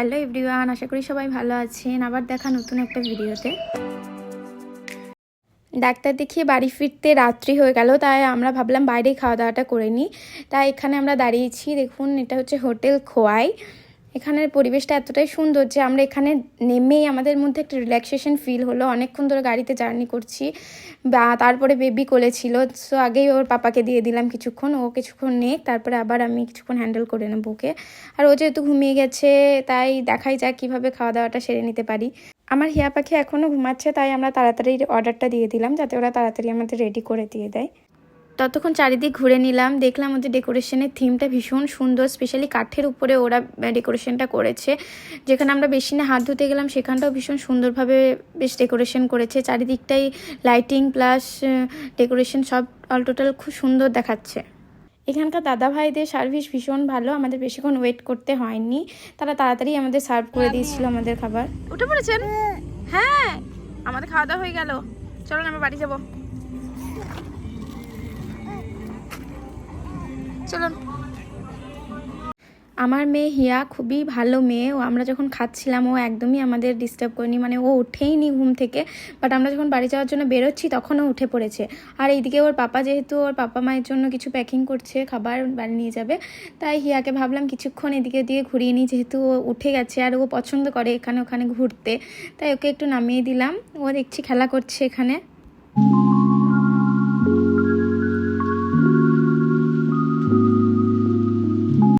Hello everyone, আশা করি সবাই ভালো আছেন। আবার দেখা নতুন একটা ভিডিওতে। ডাক্তার দেখিয়ে বাড়ি ফিরতে রাত্রি হয়ে গেল, তাই আমরা ভাবলাম বাইরে খাওয়া দাওয়াটা করে নিই। তাই এখানে আমরা দাঁড়িয়েছি। দেখুন, এটা হচ্ছে হোটেল খোয়াই। এখানের পরিবেশটা এতটাই সুন্দর যে আমরা এখানে নেমেই আমাদের মধ্যে একটা রিল্যাক্সেশন ফিল হলো। অনেকক্ষণ ধরে গাড়িতে জার্নি করছি। বা তারপরে বেবি কোলে ছিল। সো আগেই ওর পাপাকে দিয়ে দিলাম কিছুক্ষণ। ও কিছুক্ষণ নেক, তারপরে আবার আমি কিছুক্ষণ হ্যান্ডেল করে নেব ওকে। আর ও যেহেতু ঘুমিয়ে গেছে, তাই দেখাই যাক কীভাবে খাওয়া দাওয়াটা সেরে নিতে পারি। আমার হিয়া পাখি এখনও ঘুমাচ্ছে, তাই আমরা তাড়াতাড়ি অর্ডারটা দিয়ে দিলাম, যাতে ওরা তাড়াতাড়ি আমাদের রেডি করে দিয়ে দেয়। ততক্ষণ চারিদিক ঘুরে নিলাম। দেখলাম ওদের ডেকোরেশনের থিমটা ভীষণ সুন্দর স্পেশালি কাঠের উপরে ওরা ডেকোরেশনটা করেছে। যেখানে আমরা বেশি না হাত ধুতে গেলাম সেখানটাও ভীষণ সুন্দরভাবে বেশ ডেকোরেশন করেছে। চারিদিকটাই লাইটিং প্লাস ডেকোরেশন সব অল টোটাল খুব সুন্দর দেখাচ্ছে। এখানকার দাদা ভাইদের সার্ভিস ভীষণ ভালো আমাদের বেশিক্ষণ ওয়েট করতে হয়নি। তারা তাড়াতাড়ি আমাদের সার্ভ করে দিয়েছিল আমাদের খাবার। উঠে পড়েছেন? হ্যাঁ। আমাদের খাওয়া দাওয়া হয়ে গেল। চলুন আমরা বাড়ি যাব। চলুন। আমার মেয়ে হিয়া খুবই ভালো মেয়ে। ও আমরা যখন খাচ্ছিলাম, ও একদমই আমাদের ডিস্টার্ব করেনি। মানে ও উঠেইনি ঘুম থেকে বাট আমরা যখন বাড়ি যাওয়ার জন্য বেরোচ্ছি, তখনও উঠে পড়েছে। আর এইদিকে ওর পাপা যেহেতু, ওর পাপা মায়ের জন্য কিছু প্যাকিং করছে, খাবার বাড়ি নিয়ে যাবে। তাই হিয়াকে ভাবলাম কিছুক্ষণ এদিকে দিয়ে ঘুরিয়ে নিই, যেহেতু ও উঠে গেছে আর ও পছন্দ করে এখানে ওখানে ঘুরতে। তাই ওকে একটু নামিয়ে দিলাম। ও দেখছি খেলা করছে এখানে।